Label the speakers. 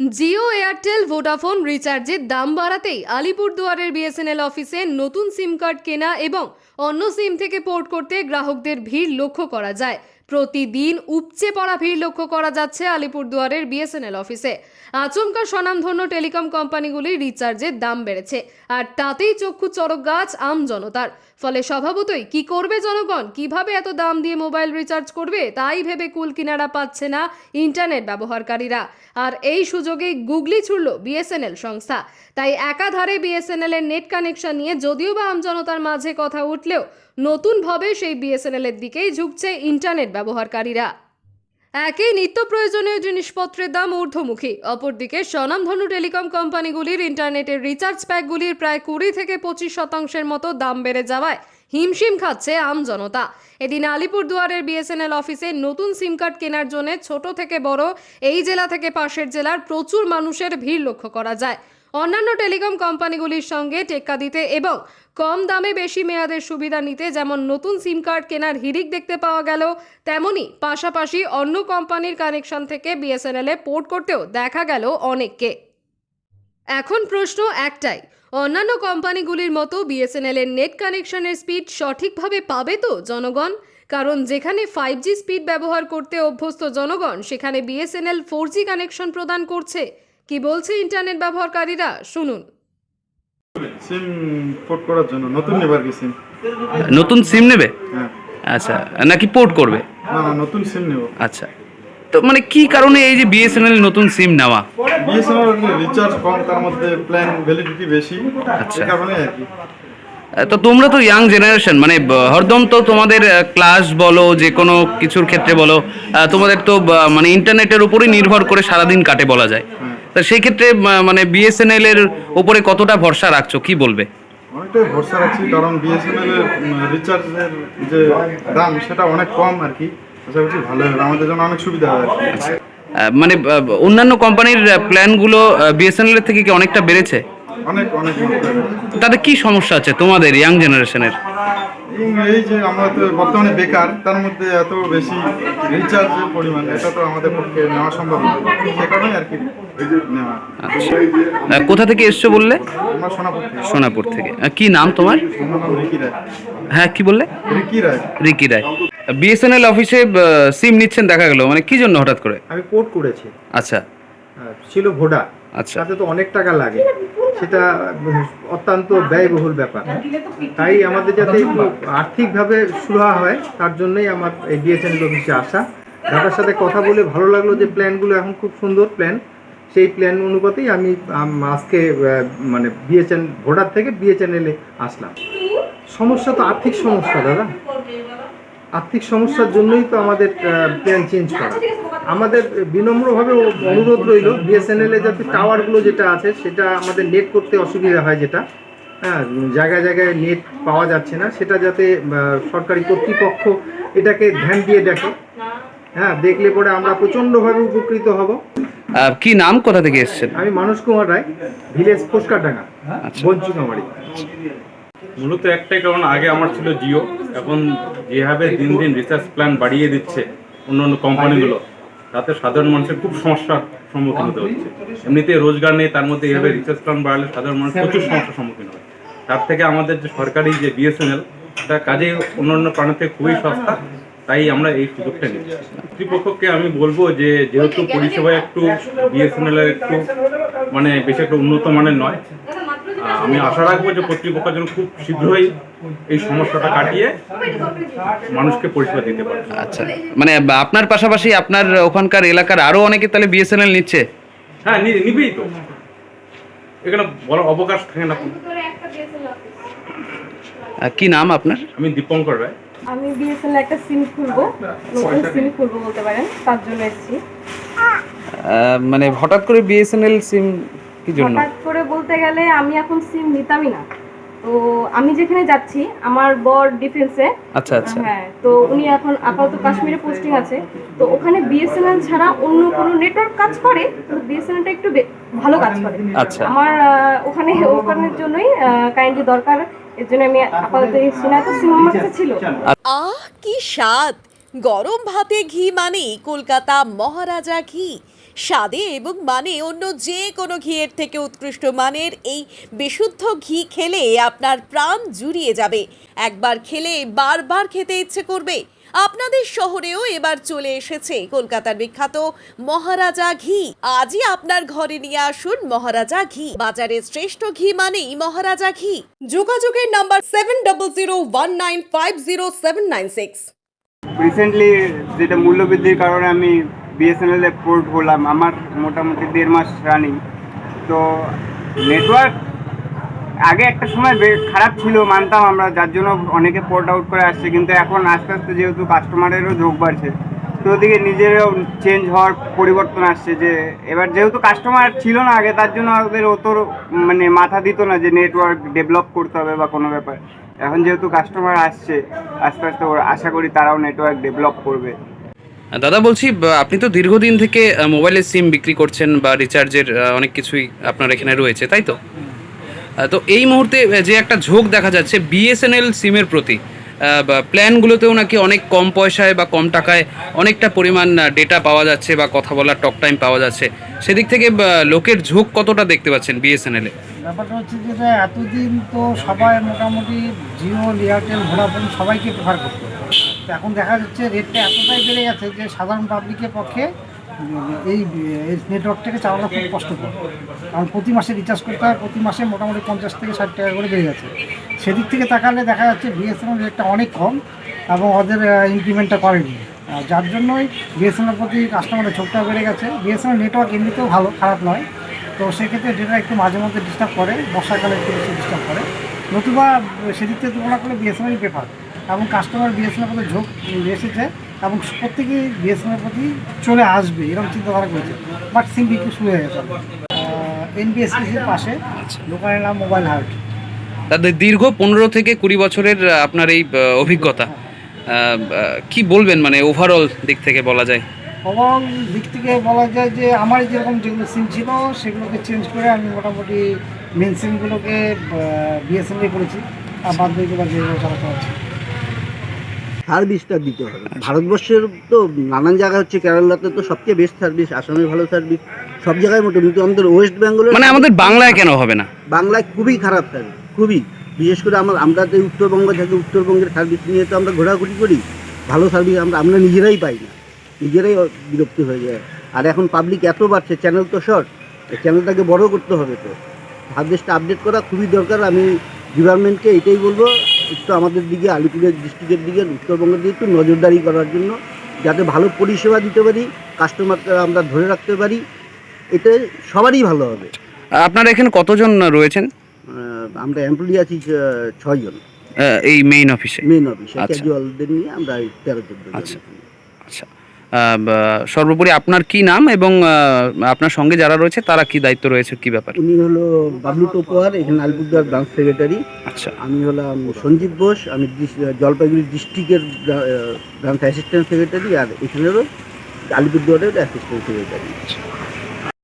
Speaker 1: Jio Airtel Vodafone রিচার্জের দাম বাড়াতেই আলিপুরদুয়ারের BSNL অফিসে নতুন সিম কার্ড কেনা এবং অন্য সিম থেকে পোর্ট করতে গ্রাহকদের ভিড় লক্ষ্য করা যায়। প্রতিদিন উপচে পড়া ভিড় লক্ষ্য করা যাচ্ছে আলিপুরদুয়ারের বিএসএনএল অফিসে। আচমকা স্বনামধন্য টেলিকম কোম্পানিগুলির রিচার্জের দাম বেড়েছে, আর তাতেই চক্ষু চড়ক গাছ আম জনতার। ফলে স্বভাবতই কি করবে জনগণ, কীভাবে এত দাম দিয়ে মোবাইল রিচার্জ করবে, তাই ভেবে কুল কিনারা পাচ্ছে না ইন্টারনেট ব্যবহারকারীরা। আর এই সুযোগেই গুগলি ছুড়ল বিএসএনএল সংস্থা। তাই একাধারে বিএসএনএল এর নেট কানেকশন নিয়ে যদিও বা আমজনতার মাঝে কথা উঠলেও নতুনভাবে সেই বিএসএনএল এর দিকেই ঝুঁকছে ইন্টারনেট ব্যবহারকারীরা। একই নিত্য প্রয়োজনীয় জিনিসপত্রের দাম ঊর্ধ্বমুখী। অপরদিকে স্বনামধন্য টেলিকম কোম্পানিগুলির ইন্টারনেটের রিচার্জ প্যাকগুলির প্রায় কুড়ি থেকে পঁচিশ শতাংশের মতো দাম বেড়ে যাওয়ায় হিমশিম খাচ্ছে আম জনতা। এদিন আলিপুরদুয়ারের বিএসএনএল অফিসে নতুন সিম কার্ড কেনার জন্য ছোট থেকে বড় এই জেলা থেকে পাশের জেলার প্রচুর মানুষের ভিড় লক্ষ্য করা যায়। অন্যান্য টেলিকম কোম্পানিগুলির সঙ্গে টেক্কা দিতে এবং কম দামে বেশি মেয়াদের সুবিধা নিতে যেমন নতুন সিম কার্ড কেনার হিড়িক দেখতে পাওয়া গেল, তেমনি পাশাপাশি অন্য কোম্পানির কানেকশন থেকে বিএসএনএল পোর্ট করতেও দেখা গেল অনেককে। এখন প্রশ্ন একটাই, অন্যান্য কোম্পানিগুলির মতো বিএসএনএল এর নেট কানেকশনের স্পিড সঠিকভাবে পাবে তো জনগণ? কারণ যেখানে ফাইভ জি স্পিড ব্যবহার করতে অভ্যস্ত জনগণ, সেখানে বিএসএনএল ফোর জি কানেকশন প্রদান করছে। কি বলছে ইন্টারনেট ব্যবহারকারীরা? শুনুন।
Speaker 2: সিম পোর্ট করার জন্য নতুন নেবার কি সিম
Speaker 3: নতুন সিম নেবে?
Speaker 2: হ্যাঁ।
Speaker 3: আচ্ছা নাকি পোর্ট করবে?
Speaker 2: না না নতুন সিম নেব।
Speaker 3: আচ্ছা। তো মানে কি কারণে এই যে বিএসএনএল নতুন সিম নেওয়া?
Speaker 2: বিএসএনএল রিচার্জ কম তার মধ্যে প্ল্যান ভ্যালিডিটি বেশি
Speaker 3: আচ্ছা।
Speaker 2: কারণে আর কি।
Speaker 3: তো তোমরা তো ইয়াং জেনারেশন মানে হরদম তো তোমাদের ক্লাস বলো যে কোনো কিছুর ক্ষেত্রে বলো তোমাদের তো মানে ইন্টারনেটের উপরই নির্ভর করে সারাদিন কাটে বলা যায়।
Speaker 2: হ্যাঁ।
Speaker 3: তা সেই ক্ষেত্রে মানে বিএসএনএল এর উপরে কতটা ভরসা রাখছো? কি বলবে?
Speaker 2: অনেকটাই ভরসা রাখছি কারণ বিএসএনএল এর রিচার্জের যে দাম সেটা অনেক কম আর কি। আশা করছি ভালো হবে। আমাদের জন্য অনেক সুবিধা হবে
Speaker 3: আহ, মানে অন্যান্য কোম্পানির প্ল্যানগুলো বিএসএনএল এর থেকে কি অনেকটা বেড়েছে?
Speaker 2: অনেক অনেক
Speaker 3: তাতে কি সমস্যা আছে তোমাদের ইয়াং জেনারেশনের
Speaker 2: এই- যে আমরা তো বর্তমানে বেকার তার মধ্যে এত বেশি রিচার্জের পরিমাণ এটা তো আমাদের পক্ষে নেওয়া সম্ভব না। সে কারণে আর কি।
Speaker 3: আচ্ছা কোথা থেকে এসছো বললে?
Speaker 2: সোনাপুর থেকে।
Speaker 3: কি নাম তোমার? হ্যাঁ কি বললে?
Speaker 2: রিকি রায়।
Speaker 3: বিএসএনএল অফিসে সিম নিচ্ছেন দেখা গেল। মানে কি জন্য হঠাৎ করে?
Speaker 4: আমি পোর্ট করেছি।
Speaker 3: আচ্ছা।
Speaker 4: ছিল ভোডা
Speaker 3: আচ্ছা।
Speaker 4: তাতে তো অনেক টাকা লাগে। সেটা অত্যন্ত ব্যয়বহুল ব্যাপার। তাই আমাদের যাতে একটু আর্থিকভাবে সুরাহা হয় তার জন্যই আমার এই বিএসএনএল অফিসে আসা। দাদার সাথে কথা বলে ভালো লাগল যে প্ল্যানগুলো এখন খুব সুন্দর প্ল্যান সেই প্ল্যান অনুপাতেই আমি আজকে মানে বিএসএন ভোটার থেকে বিএসএনএলে আসলাম। সমস্যা তো আর্থিক সমস্যা, দাদা। আর্থিক সমস্যার জন্যই তো আমাদের প্ল্যান চেঞ্জ করা। আমাদের বিনম্রভাবে অনুরোধ রইল বিএসএনএল যাতে টাওয়ারগুলো যেটা আছে, সেটা আমাদের নেট করতে অসুবিধা হয় যেটা। হ্যাঁ জায়গায় জায়গায় নেট পাওয়া যাচ্ছে না, সেটা যাতে সরকারি কর্তৃপক্ষ এটাকে ধ্যান দিয়ে দেখে। হ্যাঁ দেখলে পরে আমরা প্রচণ্ডভাবে উপকৃত হব।
Speaker 3: কি নাম কোথা থেকে এসেছেন?
Speaker 4: আমি মানুষ কুমার রায় ভিলেজ ফুসকাডাঙ্গা
Speaker 3: আচ্ছা।
Speaker 4: বঞ্চিকামারি
Speaker 5: মূলত একটাই কারণ আগে আমার ছিল জিও। এখন যেভাবে দিন দিন রিসার্চ প্ল্যান বাড়িয়ে দিচ্ছে অন্য অন্য কোম্পানিগুলো তাতে সাধারণ মানুষের খুব সমস্যার সম্মুখীন হতে হচ্ছে। এমনিতে রোজগার নেই তার মধ্যে এইভাবে রিসার্চ প্ল্যান বাড়ালে সাধারণ মানুষ প্রচুর সমস্যার সম্মুখীন হয়। তার থেকে আমাদের যে সরকারি যে বিএসএনএল এটা কাজে অন্য অন্য প্রাণের থেকে খুবই সস্তা। তাই আমরা এই সুযোগটা নিচ্ছি। কর্তৃপক্ষকে আমি বলব যে যেহেতু পরিষেবা একটু বিএসএনএল এর একটু মানে বেশি একটা উন্নত মানের নয়। আমি আশা রাখব যে কর্তৃপক্ষ যেন খুব শীঘ্রই এই সমস্যাটা কাটিয়ে মানুষকে পরিষেবা দিতে পারে
Speaker 3: আচ্ছা। মানে আপনার পাশাপাশি আপনার ওখানকার এলাকার আরও অনেকে তাহলে বিএসএনএল নিচ্ছে।
Speaker 5: হ্যাঁ নিবেই তো। এখানে বলার অবকাশ থাকে না।
Speaker 3: কি নাম আপনার?
Speaker 5: আমি দীপঙ্কর রায়।
Speaker 6: আমি বিএসএনএল একটা সিম খুলবো নতুন সিম খুলবো বলতে পারেন তার জন্য এসেছি।
Speaker 3: মানে হঠাৎ করে বিএসএনএল সিম কি জন্য?
Speaker 6: হঠাৎ করে বলতে গেলে আমি এখন সিম নিতামই না। তো আমি যেখানে যাচ্ছি আমার বর ডিফেন্সে।
Speaker 3: আচ্ছা আচ্ছা।
Speaker 6: হ্যাঁ তো উনি এখন আপাতত কাশ্মীরে পোস্টিং আছে। তো ওখানে বিএসএনএল ছাড়া অন্য কোনো নেটওয়ার্ক কাজ করে কিন্তু বিএসএনএলটা একটু ভালো কাজ করে।
Speaker 3: আচ্ছা।
Speaker 6: আমার ওখানে ওখানের জন্যই কাইন্ডলি দরকার। এর জন্য আমি আপাতত এই না তো সিম ছিল।
Speaker 7: আহ কি স্বাদ! গরম ভাতে ঘি মানেই কলকাতা মহারাজা ঘি। স্বাদে এবং মানে অন্য যে কোনো ঘিয়ের থেকে উৎকৃষ্ট মানের এই বিশুদ্ধ ঘি খেলে আপনার প্রাণ জুড়িয়ে যাবে। একবার খেলে বারবার খেতে ইচ্ছে করবে। আপনাদের শহরেও এবার চলে এসেছে কলকাতার বিখ্যাত মহারাজা ঘি। আজই আপনার ঘরে নিয়ে আসুন মহারাজা ঘি। বাজারের শ্রেষ্ঠ ঘি মানেই মহারাজা ঘি। যোগাযোগের number seven double zero one nine five zero seven nine six.
Speaker 8: Recently যেটা মূল্যবৃদ্ধির কারণে আমি বিএসএনএল এ পোর্ট হলাম, আমার মোটামুটি দেড় মাস রানিং তো নেটওয়ার্ক আগে একটা সময় বে- খারাপ ছিল, মানতাম আমরা, যার জন্য অনেকে পোর্ট আউট করে আসছে, কিন্তু এখন আস্তে আস্তে যেহেতু কাস্টমারেরও ঝোঁক বাড়ছে তো ওদিকে নিজেরও চেঞ্জ হওয়ার পরিবর্তন আসছে যে, এবার যেহেতু কাস্টমার ছিল না আগে, তার জন্য ওদের অত মানে মাথা দিত না যে নেটওয়ার্ক ডেভেলপ করতে হবে বা কোনো ব্যাপার। এখন যেহেতু কাস্টমার আসছে, আস্তে আস্তে ওরা আশা করি তারাও নেটওয়ার্ক ডেভেলপ করবে।
Speaker 3: দাদা বলছি আপনি তো দীর্ঘদিন থেকে মোবাইলের সিম বিক্রি করছেন বা রিচার্জের অনেক কিছুই আপনার এখানে রয়েছে, তাই তো? তো এই মুহূর্তে যে একটা ঝোঁক দেখা যাচ্ছে বিএসএনএল সিমের প্রতি প্ল্যানগুলোতেও নাকি অনেক কম পয়সায় বা কম টাকায় অনেকটা পরিমাণ ডেটা পাওয়া যাচ্ছে বা কথা বলার টক টাইম পাওয়া যাচ্ছে। সেদিক থেকে লোকের ঝোঁক কতটা দেখতে পাচ্ছেন বিএসএনএলে
Speaker 9: ব্যাপারটা হচ্ছে যে এতদিন তো সবাই মোটামুটি জিও এয়ারটেল ভোডাফোন সবাইকে প্রেফার করতো। এখন দেখা যাচ্ছে রেটটা এতটাই বেড়ে গেছে যে সাধারণ পাবলিকের পক্ষে এই নেটওয়ার্কটাকে চালানো খুব কষ্টকর। কারণ প্রতি মাসে রিচার্জ করতে হয়, প্রতি মাসে মোটামুটি পঞ্চাশ থেকে ষাট টাকা করে বেড়ে যাচ্ছে। সেদিক থেকে তাকালে দেখা যাচ্ছে বিএসএনএল রেটটা অনেক কম এবং ওদের ইনক্রিমেন্টটা করেনি যার জন্যই বিএসএনএল প্রতি কাস্টমারের ঝোঁকটা বেড়ে গেছে। বিএসএনএল নেটওয়ার্ক এমনিতেও ভালো, খারাপ নয়। তো সেক্ষেত্রে ডেটা একটু মাঝে মধ্যে ডিস্টার্ব করে, বর্ষাকালে একটু বেশি ডিস্টার্ব করে। নতুবা সেদিক থেকে তুলনা করলে বিএসএনএল পেপার এবং কাস্টমার বিএসএনএল প্রতি ঝোঁক এসেছে। এবং প্রত্যেকেই বিএসএনএল প্রতি চলে আসবে এরকম চিন্তাধারা করেছে। বাট সিম বিক্রি শুরু হয়ে গেছে এনবিএসসির পাশে দোকানের নাম মোবাইল হার্ট
Speaker 3: তাদের দীর্ঘ পনেরো থেকে কুড়ি বছরের আপনার এই অভিজ্ঞতা। আহ, কি বলবেন মানে ওভারঅল দিক থেকে বলা যায়?
Speaker 9: ওভারঅল দিক থেকে বলা যায় যে আমার যেরকম যেগুলো সিম ছিল সেগুলোকে চেঞ্জ করে আমি মোটামুটি মেন সিমগুলোকে বিএসএনএল করেছি। আর বাদ বাকিগুলো যেগুলো চালাতে পারছি।
Speaker 10: সার্ভিসটা দিতে হবে। ভারতবর্ষের তো নানান জায়গা হচ্ছে কেরালাতে তো সবচেয়ে বেস্ট সার্ভিস আসামে ভালো সার্ভিস সব জায়গায় মোটামুটি কিন্তু আমাদের ওয়েস্ট বেঙ্গলের
Speaker 3: মানে আমাদের বাংলায় কেন হবে না?
Speaker 10: বাংলায় খুবই খারাপ সার্ভিস খুবই। বিশেষ করে আমার আমরা যে উত্তরবঙ্গ থেকে উত্তরবঙ্গের সার্ভিস নিয়ে তো আমরা ঘোরাঘুরি করি ভালো সার্ভিস আমরা আমরা নিজেরাই পাই না। নিজেরাই বিরক্ত হয়ে যায়। আর এখন পাবলিক এত বাড়ছে চ্যানেল তো শর্ট চ্যানেলটাকে বড় করতে হবে তো। সার্ভিসটা আপডেট করা খুবই দরকার আমি ডিপার্টমেন্টকে এটাই বলব একটু আমাদের দিকে আলিপুরের ডিস্ট্রিক্টের দিকে উত্তরবঙ্গের দিকে একটু নজরদারি করার জন্য যাতে ভালো পরিষেবা দিতে পারি কাস্টমারকে আমরা ধরে রাখতে পারি এতে সবারই ভালো হবে।
Speaker 3: আপনারা এখানে কতজন রয়েছেন?
Speaker 10: আমরা এমপ্লয়ি আছি ছয়জন।
Speaker 3: এই মেইন অফিসে
Speaker 10: মেইন অফিসে। ক্যাজুয়ালদের নিয়ে আমরা তেরো চোদ্দ
Speaker 3: আচ্ছা। আচ্ছা। সর্বোপরি আপনার কি নাম এবং আপনার সঙ্গে যারা রয়েছে তারা কি দায়িত্ব রয়েছে কি ব্যাপার?
Speaker 10: উনি হলো বাবলু টোপোয়ার এখানে আলিপুরদুয়ার ব্রাঞ্চ সেক্রেটারি
Speaker 3: আচ্ছা।
Speaker 10: আমি হলাম সঞ্জীব ঘোষ আমি জলপাইগুড়ি ডিস্ট্রিক্টের ব্রাঞ্চ অ্যাসিস্ট্যান্ট সেক্রেটারি আর এখানেরও আলিপুরদুয়ারের অ্যাসিস্ট্যান্ট সেক্রেটারি